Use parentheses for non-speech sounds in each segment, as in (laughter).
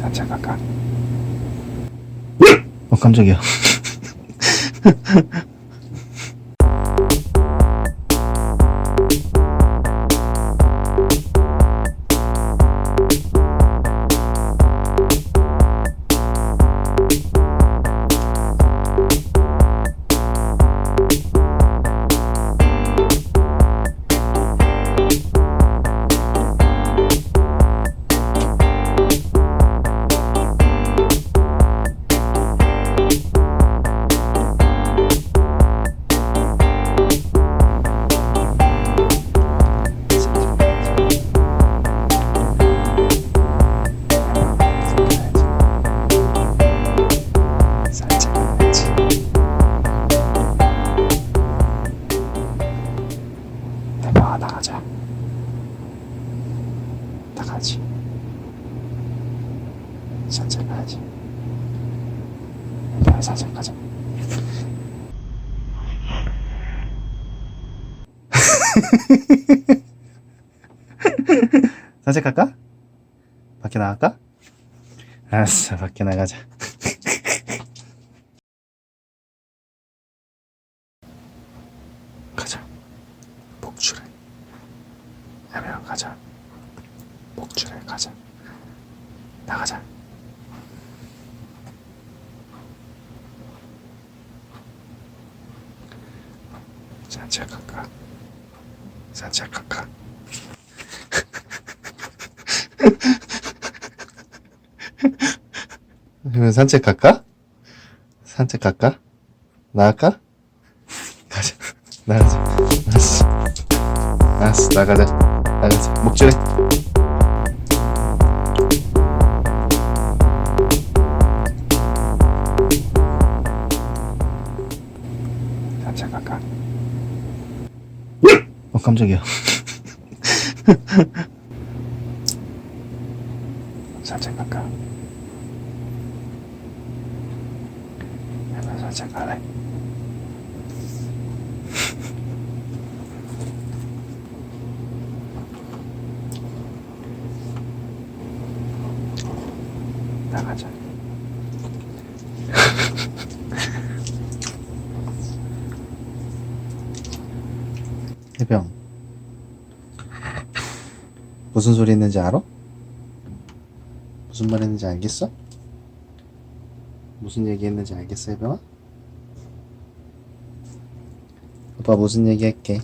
산책 갈까? 어 깜짝이야 (laughs) 나가지. 산책 가야지. 대박 산책 가자. (laughs) 산책 갈까? 밖에 나갈까? 알았어 밖에 나가자. (laughs) 가자. 복출해 야매랑 가자 복출해 가자. 나가자. 산책 갈까? 산책 갈까? 그러면 산책 갈까? 산책 갈까? 나갈까? 가자. 나가자. 알았어 나가자. 나가자. 목줄해 산책 갈까? 어 깜짝이야 산책 갈까? 내가 산책 갈래? 나가자. 해병. 무슨 소리 했는지 알아? 무슨 말 했는지 알겠어? 무슨 얘기 했는지 알겠어, 해병아? 오빠 무슨 얘기 할게?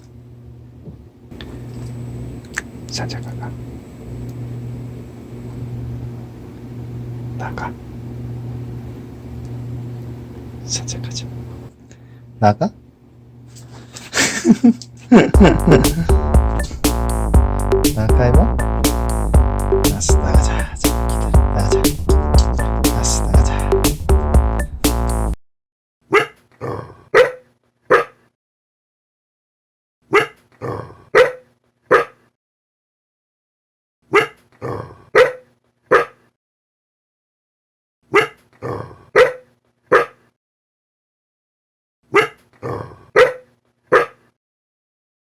산책 가가. 나가. 산책하자. 나가? (laughs) 나가 해봐. 알았어 나가자. 자, 기다려. 나가자. 알았어 나가자.